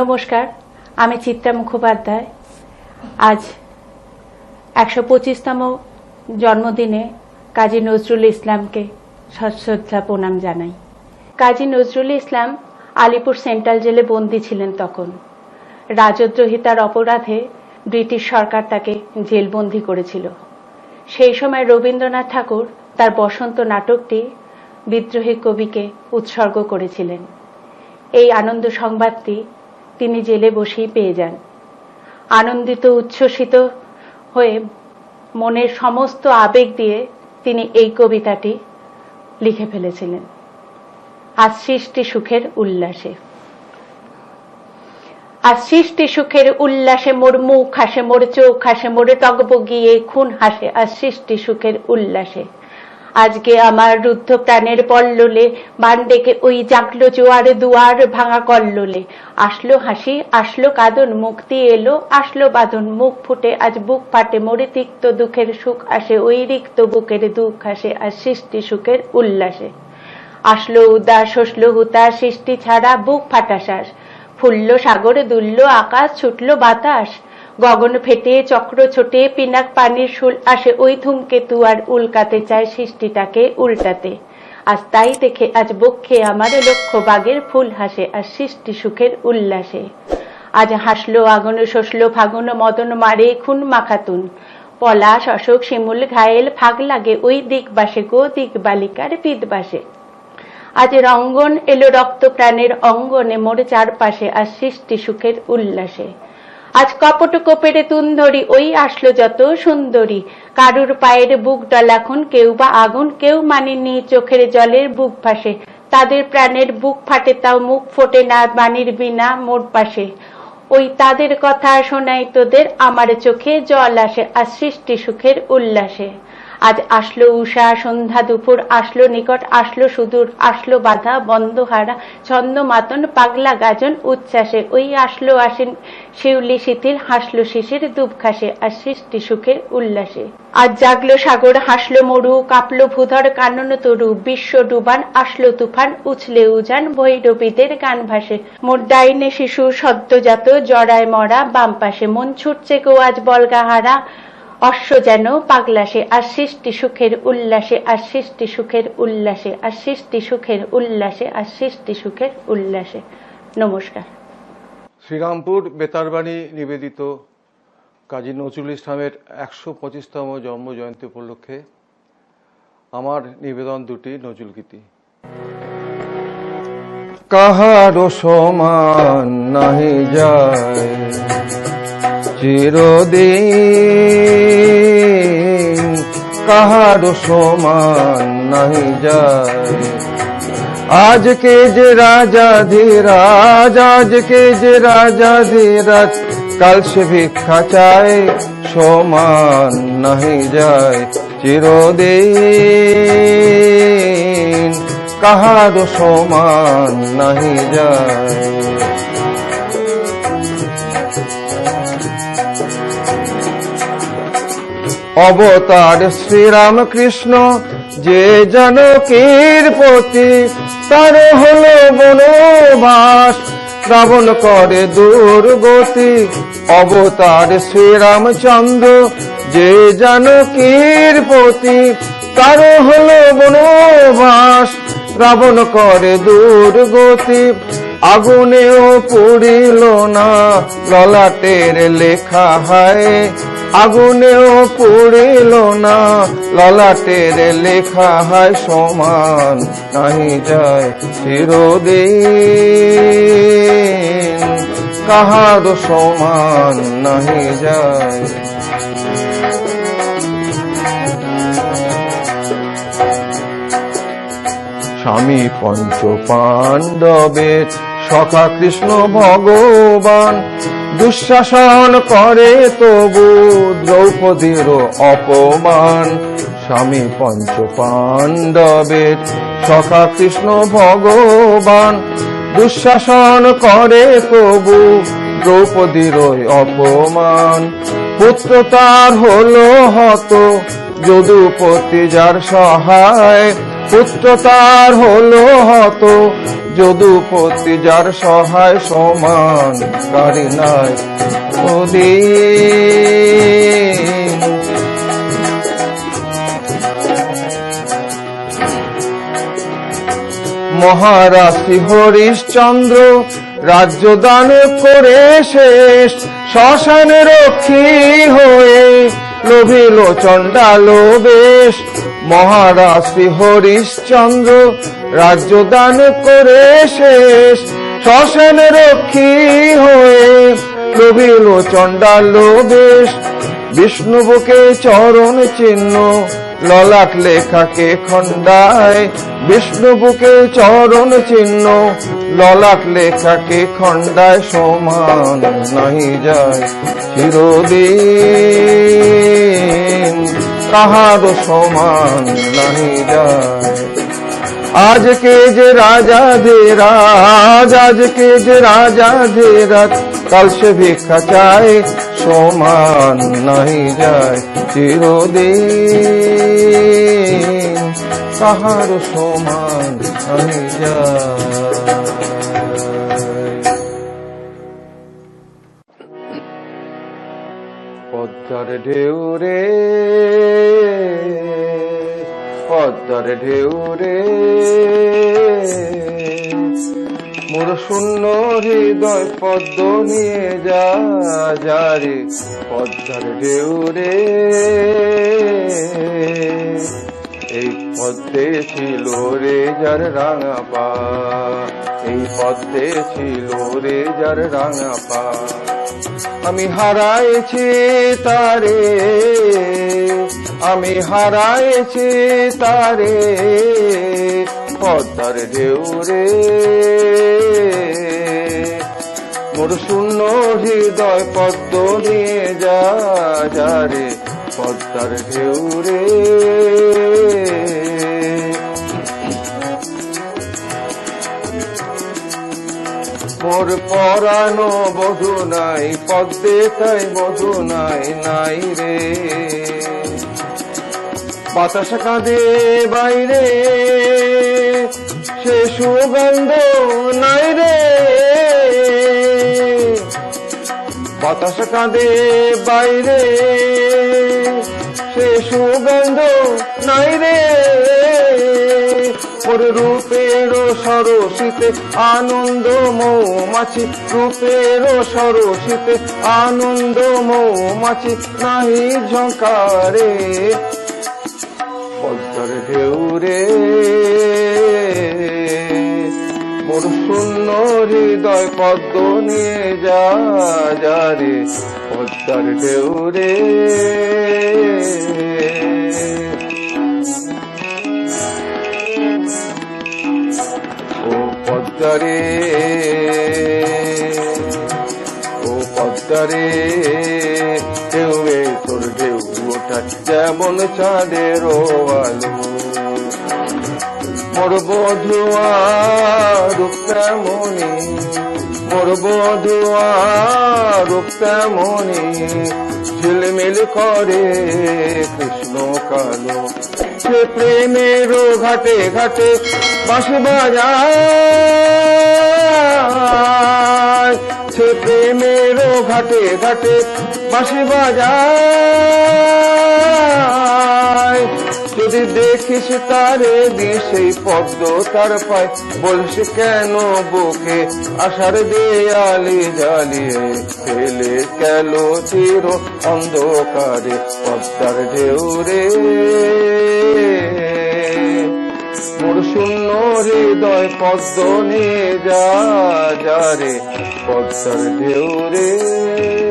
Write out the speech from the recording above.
নমস্কার, আমি চিত্রা মুখোপাধ্যায়। আজ একশো পঁচিশতম জন্মদিনে কাজী নজরুল ইসলামকে সশ্রদ্ধা প্রণাম জানাই। কাজী নজরুল ইসলাম আলিপুর সেন্ট্রাল জেলে বন্দী ছিলেন তখন। রাজদ্রোহিতার অপরাধে ব্রিটিশ সরকার তাকে জেলবন্দি করেছিল। সেই সময় রবীন্দ্রনাথ ঠাকুর তার বসন্ত নাটকটি বিদ্রোহী কবিকে উৎসর্গ করেছিলেন। এই আনন্দ সংবাদটি তিনি জেলে বসেই পেয়ে যান। আনন্দিত, উচ্ছ্বসিত হয়ে মনের সমস্ত আবেগ দিয়ে তিনি এই কবিতাটি লিখে ফেলেছিলেন। আজ সৃষ্টি সুখের উল্লাসে। আজ সৃষ্টি সুখের উল্লাসে মোর মুখ হাসে, মোর চোখ হাসে, মোরে টগবগিয়ে খুন হাসে। আজ সৃষ্টি সুখের উল্লাসে। আজকে আমার রুদ্ধ প্রাণের পল্ললে বান ডেকে ওই জাগলো জোয়ার দুয়ার ভাঙা কল্লোলে। আসলো হাসি, আসলো কাঁদন মুক্তি এলো, আসলো বাঁধন, মুখ ফুটে আজ বুক ফাটে, মরে তিক্ত দুঃখের সুখ আসে, ওই রিক্ত বুকের দুঃখ আসে আর সৃষ্টি সুখের উল্লাসে। আসলো উদাস হসলো হুতাশ, সৃষ্টি ছাড়া বুক ফাটাশ্বাস ফুলল সাগরে, দুলল আকাশ, ছুটল বাতাস। গগন ফেটে, চক্র ছোটে, পিনাক পানির শুল আসে, ওই ধূমকেতু আর উল্কাতে চায় সৃষ্টিটাকে উল্টাতে। আজ তাই দেখে, আজ বক্ষে আমার লক্ষ্য বাগের ফুল হাসে, আর সৃষ্টি সুখের উল্লাসে। আজ হাসলো, আগন শসলো ফাগুন মদন মারে, খুন মাখাতুন। পলাশ অশোক শিমুল, ঘায়েল, ফাগ লাগে, ওই দিক বাসে গো দিক বালিকার পিদ বাসে। আজ রঙ্গন এলো রক্ত প্রাণের অঙ্গনে মোড়ে চারপাশে, আর সৃষ্টি সুখের উল্লাসে। আজ কপট কোপেরে তুন্দরি, ওই আসলো যত সুন্দরী। কারুর পায়ের বুক ডলাখন কেউ বা আগুন, কেউ মানেনি চোখের জলের বুক ভাসে। তাদের প্রাণের বুক ফাটে, তাও মুখ ফোটে না বাণীর বিনা মোট পাশে। ওই তাদের কথা শোনাই তোদের, আমার চোখে জল আসে, আর সৃষ্টি সুখের উল্লাসে। আজ আসলো উষা সন্ধ্যা দুপুর আসলো নিকট, আসলো সুদূর, আসলো বাধা বন্ধ হারা ছন্দ মাতন পাগলা গাজন উচ্ছ্বাসে। ওই আসলো আসেন শিউলি শিথিল, হাসলো শিশির দুব খাসে আর সৃষ্টি সুখের উল্লাসে। আজ জাগলো সাগর, হাসলো মরু, কাঁপলো ভূধর, কানন তরু, বিশ্ব ডুবান, আসলো তুফান, উছলে উজান, ভৈরবীদের গান ভাসে। মোর ডাইনে শিশু, সদ্যজাত, জড়ায় মরা, বাম পাশে মন ছুটছে কেউ আজ বলগাহারা। অশ্ব যেন পাগলাসে আর সৃষ্টি সুখের উল্লাসে আর সৃষ্টি সুখের উল্লাসে আর সৃষ্টি সুখের উল্লাসে আর সৃষ্টি সুখের উল্লাসে। নমস্কার। শ্রীরামপুর বেতারবাণী নিবেদিত কাজী নজরুল ইসলামের একশো পঁচিশতম জন্ম জয়ন্তী উপলক্ষে আমার নিবেদন দুটি নজরুল গীতি। কাহারো সমান নাহি যায় চিরদিন কাহারো সমান নাহি যায়। আজকে যে রাজা ধীরাজ, আজকে যে রাজা ধীরাজ, কাল সে ভিক্ষা চায়, সমান নাহি যায়। চিরদিন কাহার সমান নাহি যায়। অবতার শ্রীরাম কৃষ্ণ যে জানকীর প্রতি তার হলো বনবাস, শ্রাবণ করে দুর্গতি। অবতার শ্রীরামচন্দ্র, যে জানকীর প্রতি তার হলো বনবাস, শ্রাবণ করে দুর্গতি। আগুনেও পুড়িল না, ললাটের লেখা হায় আগুনেও পুড়িল না। ললাটের লেখা হয় সমান, নাহি যায় চিরদিন। কাহার সমান, নাহি যায়। স্বামী পঞ্চ পাণ্ডবের সখা কৃষ্ণ ভগবান দুঃশাসন করে তবু দ্রৌপদীর অপমান। স্বামী পঞ্চ পাণ্ডবের সখা কৃষ্ণ ভগবান। দুঃশাসন করে তবু দ্রৌপদীর অপমান। পুত্র তার হলো হত যদুপতি যার সহায়, পুত্র তার হলো হত। যদুপতি যার সহায়, সমান কারি নাই মহারাশি হরিশ্চন্দ্র, রাজ্য দান করে শেষ, শ্মশানে রক্ষী হয়ে লোভিল চণ্ডাল বেশ শ্রী হরিশ্চন্দ্র রাজ্য দান করে শেষ। শ্মশান রক্ষী হয়ে লোভিল চণ্ডাল বেশ বিষ্ণুবুকে চরণ চিহ্ন ললাট লেখাকে খণ্ডায় বিষ্ণুবুকে চরণ চিহ্ন। ললাট লেখাকে খণ্ডায়, সমান নাহি যায় চিরদিন। কাহার সমান নাহি যায়। আজকে যে রাজা রাজ আজকে যে রাজা রাজ। কাল সে ভিক্ষা চায়, সমান নাহি যায়, চিরদিন কাহার সমান নাহি যায়। পদ্মার ঢেউ রে পদ্মার ঢেউ রে। মোর শূন্য হৃদয় পদ্ম নিয়ে যা যারে পদ্মার ঢেউ রে। এই পদ্মে ছিল রে যার রাঙা পা, এই পদ্মে ছিল রে যার রাঙা পা। আমি হারাইছি তারে আমি হারাইছি তারে, পদ্মার ঢেউ রে মোর শূন্য হৃদয় পদ্ম নিয়ে যা যারে পদ্মার ঢেউ রে মোর পরানো বধু নাই, পদ্মে তাই বধু নাই নাই রে। বাতাস কাঁদে বাইরে, সে সুগন্ধ নাই রে। বাতাস কাঁদে বাইরে, সে সুগন্ধ নাই রে। ওর রূপের সরসিতে আনন্দ মৌমাছি রূপের সরসিতে আনন্দ মৌমাছি, নাহি ঝঙ্কারে। পদ্মার ঢেউ রে মোর শূন্য হৃদয় পদ্ম নিয়ে যা যা রে পদ্মার ঢেউ রে ও পদ্মারে ও পদ্মারে ঢেউ এ তোর ঢেউ যেমন চাঁদের আলো মোর বধুয়া রূপ তেমনি, মোর বধুয়া রূপ তেমনি, ঝিলমিল করে কৃষ্ণ কালো। সে প্রেমের ঘাটে ঘাটে বাঁশি বাজায় সে প্রেমের ঘাটে ঘাটে বাঁশি বাজায়। যদি দেখিস তারে দিশে পদ্ম তার পায়, বলিস কেন বুকে আশার দেয়ালি জ্বালিয়ে ফেলে গেল চির অন্ধকারে পদ্মার ঢেউ রে মোর শূন্য হৃদয় পদ্ম নিয়ে যা যা রে পদ্মার ঢেউ রে।